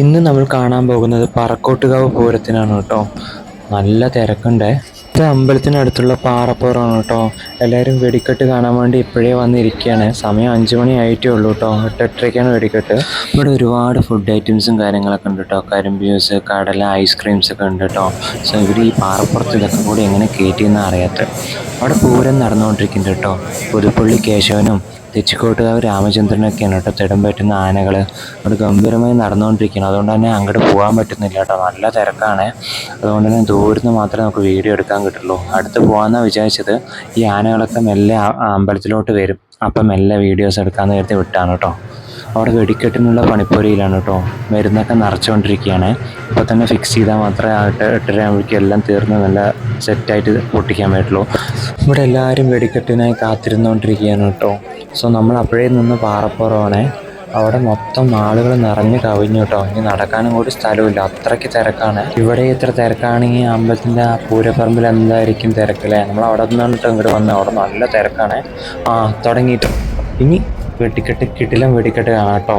ഇന്ന് നമ്മൾ കാണാൻ പോകുന്നത് പറക്കോട്ടുകാവ് പൂരത്തിനാണ് കേട്ടോ. നല്ല തിരക്കുണ്ട്. ഇത് അമ്പലത്തിനടുത്തുള്ള പാറപ്പുറമാണ് കേട്ടോ. എല്ലാവരും വെടിക്കെട്ട് കാണാൻ വേണ്ടി ഇപ്പോഴേ വന്നിരിക്കുകയാണ്. സമയം അഞ്ച് മണി ആയിട്ടേ ഉള്ളൂ കേട്ടോ. എട്ട് എട്ടരയ്ക്കാണ് വെടിക്കെട്ട്. ഇവിടെ ഒരുപാട് ഫുഡ് ഐറ്റംസും കാര്യങ്ങളൊക്കെ ഉണ്ട് കേട്ടോ. കരിമ്പ്യൂസ് കടല ഐസ്ക്രീംസ് ഒക്കെ ഉണ്ട് കേട്ടോ. സോ ഇവർ ഈ പാറപ്പുറത്ത് ഇതൊക്കെ കൂടി എങ്ങനെ കയറ്റിയെന്ന് അറിയാത്ത അവിടെ പൂരം നടന്നുകൊണ്ടിരിക്കുന്നുണ്ട് കേട്ടോ. പുതുപ്പള്ളി കേശവനും തെച്ചിക്കോട്ടുകാവ് രാമചന്ദ്രനൊക്കെയാണ് കേട്ടോ തിടം പറ്റുന്ന ആനകൾ. അവിടെ ഗംഭീരമായി നടന്നുകൊണ്ടിരിക്കുകയാണ് അതുകൊണ്ട് തന്നെ അങ്ങോട്ട് പോകാൻ പറ്റുന്നില്ല കേട്ടോ. നല്ല തിരക്കാണ്. അതുകൊണ്ട് തന്നെ ദൂരത്ത് മാത്രമേ നമുക്ക് വീഡിയോ എടുക്കാൻ കിട്ടുള്ളൂ. അടുത്ത് പോകാമെന്നാണ് വിചാരിച്ചത്. ഈ ആനകളൊക്കെ മെല്ലെ അമ്പലത്തിലോട്ട് വരും. അപ്പം മെല്ലെ വീഡിയോസ് എടുക്കാമെന്ന് കരുതി വിട്ടാണ് കേട്ടോ. അവിടെ വെടിക്കെട്ടിനുള്ള പണിപ്പുരയിലാണ് കേട്ടോ. മരുന്നൊക്കെ നിറച്ചുകൊണ്ടിരിക്കുകയാണ്. ഇപ്പോൾ തന്നെ ഫിക്സ് ചെയ്താൽ മാത്രമേ ആ എട്ട് എട്ടര ആകുമ്പോഴേക്കും എല്ലാം തീർന്ന് നല്ല സെറ്റായിട്ട് പൊട്ടിക്കാൻ പറ്റുള്ളൂ. ഇവിടെ എല്ലാവരും വെടിക്കെട്ടിനായി കാത്തിരുന്നുകൊണ്ടിരിക്കുകയാണ് കേട്ടോ. സോ നമ്മൾ അപ്പോഴേ നിന്ന് പാറപ്പുറമാണേ. അവിടെ മൊത്തം ആളുകൾ നിറഞ്ഞു കവിഞ്ഞു കേട്ടോ. ഇനി നടക്കാനും കൂടി സ്ഥലമില്ല. അത്രയ്ക്ക് തിരക്കാണ്. ഇവിടെ ഇത്ര തിരക്കാണെങ്കിൽ അമ്പലത്തിന്റെ ആ പൂരപ്പറമ്പിൽ എന്തായിരിക്കും തിരക്കല്ലേ? നമ്മൾ അവിടെ നിന്നിട്ട് ഇങ്ങോട്ട് വന്നു. അവിടെ നല്ല തിരക്കാണ്. ആ തുടങ്ങിയിട്ടും. ഇനി വെടിക്കെട്ട് കിടിലം വെടിക്കെട്ട് കാണാം കേട്ടോ.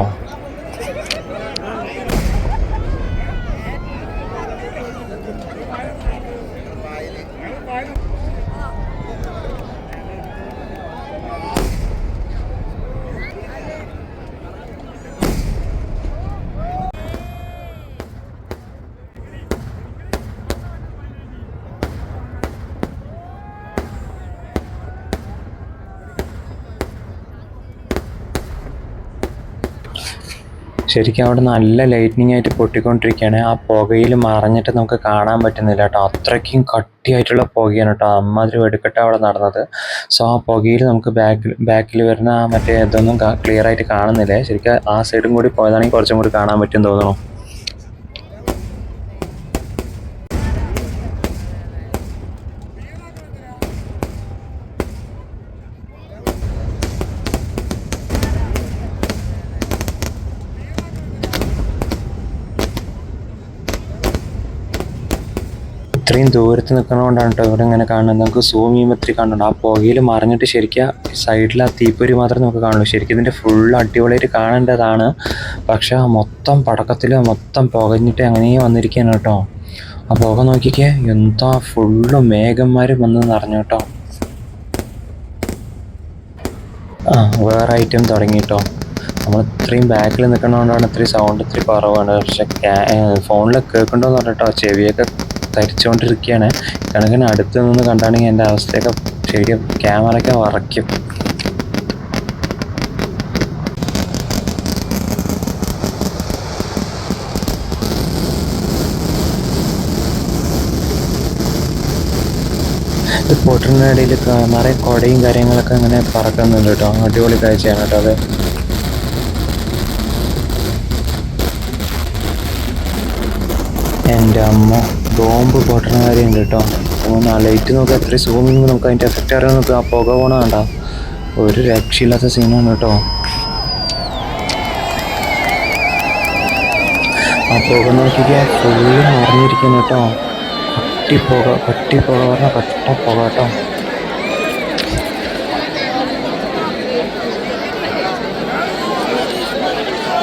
ശരിക്കും അവിടെ നല്ല ലൈറ്റ്നിങ് ആയിട്ട് പൊട്ടിക്കൊണ്ടിരിക്കുകയാണ്. ആ പുകയിൽ മറഞ്ഞിട്ട് നമുക്ക് കാണാൻ പറ്റുന്നില്ല കേട്ടോ. അത്രയ്ക്കും കട്ടിയായിട്ടുള്ള പുകയാണ് കേട്ടോ. അമ്മാതിരി വെടിക്കെട്ട് അവിടെ നടന്നത്. സോ ആ പുകയിൽ നമുക്ക് ബാക്കിൽ ബാക്കിൽ വരുന്ന ആ മറ്റേ ഇതൊന്നും ക്ലിയർ ആയിട്ട് കാണുന്നില്ല? ശരിക്കും ആ സൈഡും കൂടി പോയതാണെങ്കിൽ കുറച്ചും കൂടി കാണാൻ പറ്റും തോന്നുന്നു. ഇത്രയും ദൂരത്ത് നിൽക്കുന്നതുകൊണ്ടാണ് കേട്ടോ ഇവിടെ ഇങ്ങനെ കാണുന്നത്. നമുക്ക് സൂം ചെയ്യുമ്പോൾ ഇത്തിരി കാണുന്നുണ്ട്. ആ പുകയിൽ മറിഞ്ഞിട്ട് ശരിക്കും സൈഡിൽ ആ തീപ്പൊരി മാത്രമേ നമുക്ക് കാണുള്ളൂ. ശരിക്കും ഇതിന്റെ ഫുൾ അടിപൊളിയായിട്ട് കാണേണ്ടതാണ്. പക്ഷേ മൊത്തം പടക്കത്തിൽ മൊത്തം പുകഞ്ഞിട്ട് അങ്ങനെ വന്നിരിക്കുകയാണ് കേട്ടോ ആ പുക നോക്കിക്കേ എന്താ ഫുള്ള് മേഘന്മാർ വന്ന് നിറഞ്ഞു കേട്ടോ ആ വേറെ ഐറ്റം തുടങ്ങി കേട്ടോ നമ്മൾ ഇത്രയും ബാക്കിൽ നിൽക്കുന്നതുകൊണ്ടാണ് ഇത്രയും സൗണ്ട് ഇത്തിരി കുറവാണ്. പക്ഷെ ഫോണിൽ കേൾക്കണ്ടോന്ന് പറഞ്ഞിട്ടോ ചെവിയൊക്കെ തരിച്ചുകൊണ്ടിരിക്കുകയാണ് കണക്കിന് അടുത്ത് നിന്ന് കണ്ടാണെങ്കിൽ എന്റെ അവസ്ഥയൊക്കെ ശരിക്കും ക്യാമറയൊക്കെ വറയ്ക്കും. ഇടയിൽ നിറയെ കുടയും കാര്യങ്ങളൊക്കെ അങ്ങനെ പറക്കുന്നുണ്ട് കേട്ടോ. അടിപൊളി കാഴ്ചയാണ് കേട്ടോ അത്. എന്റെ അമ്മ ബോംബ് പൊട്ടണ കാര്യമുണ്ട് കേട്ടോ. ആ ലൈറ്റ് നോക്കുക എത്ര സൂമിങ് നമുക്ക് അതിന്റെ എഫക്റ്റ് അറിയാൻ നോക്കുക ആ പുക പോണ വേണ്ട ഒരു രക്ഷയില്ലാത്ത സീനാണ് കേട്ടോ. ആ പുക നോക്കിക്കാൻ ഫുള്ള് മറിഞ്ഞിരിക്കുന്നു കേട്ടോ. കട്ടി പുക കട്ടി പുക പറഞ്ഞാൽ കട്ട പുക കേട്ടോ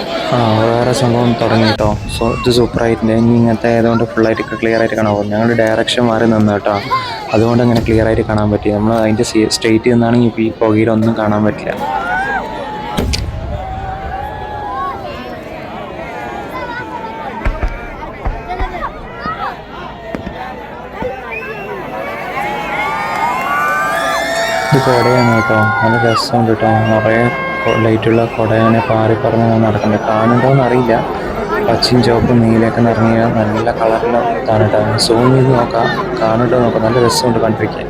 ആ വേറെ സംഭവം തുടങ്ങി കേട്ടോ സോ ഇത് സൂപ്പറായിട്ടുണ്ട് ഇനി ഇങ്ങനത്തെ ആയതുകൊണ്ട് ആയിട്ട് ക്ലിയർ ആയിട്ട് കാണാൻ പോകും ഞങ്ങൾ ഡയറക്ഷൻ മാറി നിന്ന് കേട്ടോ അതുകൊണ്ട് അങ്ങനെ ക്ലിയർ ആയിട്ട് കാണാൻ പറ്റി. നമ്മൾ അതിന്റെ സ്ട്രെയിറ്റ് നിന്നാണെങ്കിൽ ഈ പുകയിലൊന്നും കാണാൻ പറ്റില്ല. ഇത് എവിടെയാണ് കേട്ടോ നല്ല രസമുണ്ട് കേട്ടോ നിറയെ ലൈറ്റുള്ള കുടയാണ് പാറി പറഞ്ഞ് ഞാൻ നടക്കുന്നത് കാണുന്നുണ്ടോയെന്ന് അറിയില്ല. പച്ചയും ചുവപ്പും നീലയൊക്കെ നിറങ്ങിയ നല്ല കളറിലുള്ള ഇതാണ് കേട്ടോ. സൂം ചെയ്ത് നോക്കാം. കാണുന്നുണ്ടോ നോക്കാം. നല്ല രസമുണ്ട് കണ്ടിരിക്കാൻ.